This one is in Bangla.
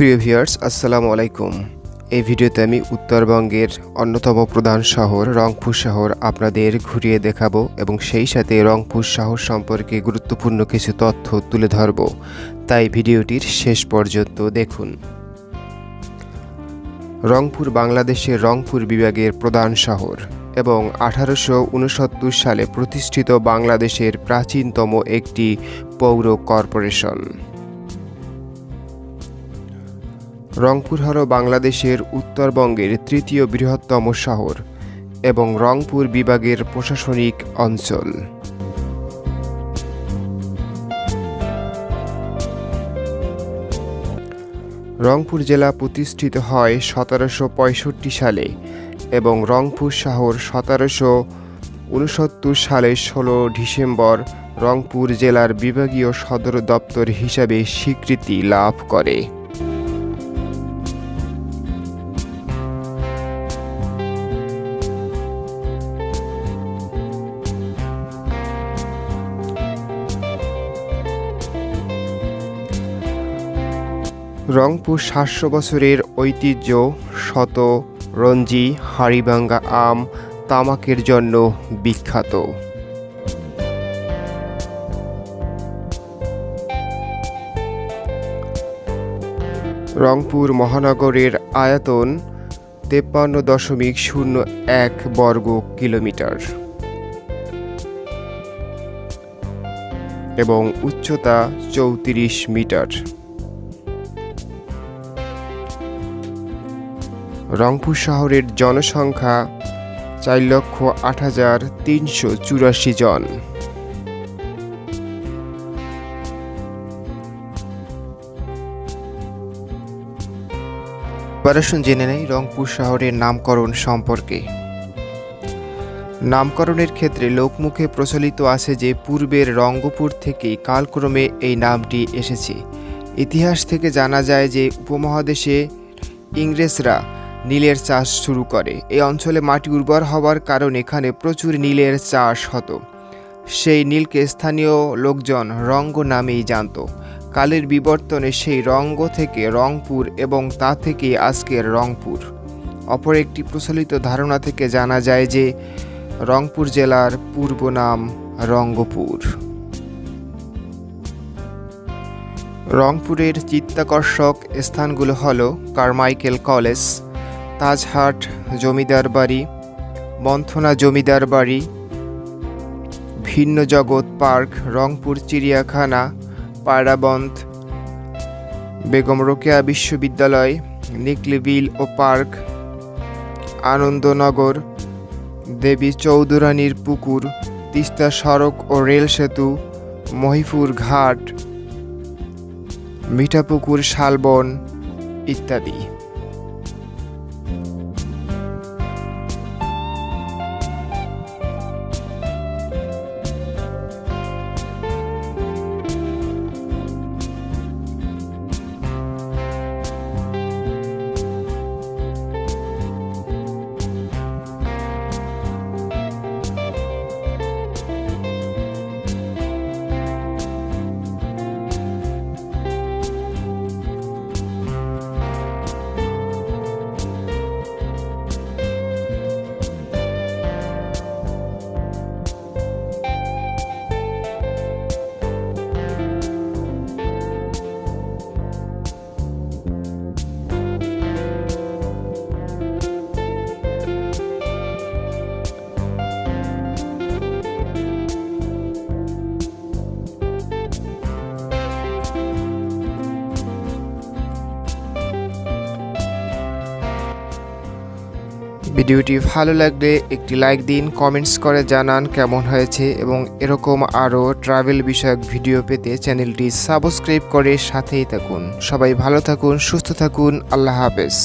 প্রিয় ভিউয়ার্স, আসসালামু আলাইকুম। এই ভিডিওতে আমি উত্তরবঙ্গের অন্যতম প্রধান শহর রংপুর শহর আপনাদের ঘুরিয়ে দেখাবো এবং সেই সাথে রংপুর শহর সম্পর্কে গুরুত্বপূর্ণ কিছু তথ্য তুলে ধরব। তাই ভিডিওটির শেষ পর্যন্ত দেখুন। রংপুর বাংলাদেশের রংপুর বিভাগের প্রধান শহর এবং আঠারোশো উনসত্তর সালে প্রতিষ্ঠিত বাংলাদেশের প্রাচীনতম একটি পৌর কর্পোরেশন। রংপুর হল বাংলাদেশের উত্তরবঙ্গের তৃতীয় বৃহত্তম শহর এবং রংপুর বিভাগের প্রশাসনিক অঞ্চল। রংপুর জেলা প্রতিষ্ঠিত হয় সতেরোশো পঁয়ষট্টি সালে এবং রংপুর শহর সতেরোশো উনসত্তর সালের ষোলো ডিসেম্বর রংপুর জেলার বিভাগীয় সদর দপ্তর হিসাবে স্বীকৃতি লাভ করে। রংপুর সাতশো বছরের ঐতিহ্য, শত রঞ্জি, হাড়িভাঙ্গা আম, তামাকের জন্য বিখ্যাত। রংপুর মহানগরের আয়তন তেপ্পান্ন দশমিক শূন্য এক বর্গ কিলোমিটার। এবং উচ্চতা চৌত্রিশ মিটার। রংপুর শহরের জনসংখ্যা চার লক্ষ আট হাজার তিনশো চুরাশি জন। আসুন জেনে নেই রংপুর শহরের নামকরণ সম্পর্কে। নামকরণের ক্ষেত্রে লোকমুখে প্রচলিত আছে যে পূর্বের রঙ্গপুর থেকেই কালক্রমে এই নামটি এসেছে। ইতিহাস থেকে জানা যায় যে উপমহাদেশে ইংরেজরা নীলের চাষ শুরু করে। এই অঞ্চলে মাটি উর্বর হওয়ার কারণ এখানে প্রচুর নীলের চাষ হতো। সেই নীলকে স্থানীয় লোকজন রঙ্গ নামেই জানত। কালের বিবর্তনে সেই রঙ্গ থেকে রংপুর এবং তা থেকে আজকের রংপুর। অপর একটি প্রচলিত ধারণা থেকে জানা যায় যে, রংপুর জেলার পূর্ব নাম রঙ্গপুর। রংপুরের চিত্তাকর্ষক স্থানগুলো হলো কারমাইকেল কলেজ তাজহাট, জমিদার বাড়ি মন্থনা জমিদার বাড়ি, ভিন্ন জগৎ পার্ক, রংপুর, চিড়িয়াখানা পায়রাবন্ধ বেগম রোকেয়া বিশ্ববিদ্যালয়, নিকলিবিল ও পার্ক, আনন্দনগর, দেবী চৌধুরানীর পুকুর, তিস্তা সড়ক ও রেল সেতু, মহিপুর ঘাট, মিঠাপুকুর শালবন ইত্যাদি। ভিডিওটি ভালো লাগলে একটি লাইক দিন, কমেন্টস করে জানান কেমন হয়েছে এবং এরকম আরও ট্রাভেল বিষয়ক ভিডিও পেতে চ্যানেলটি সাবস্ক্রাইব করে সাথেই থাকুন। সবাই ভালো থাকুন, সুস্থ থাকুন, আল্লাহ হাফেজ।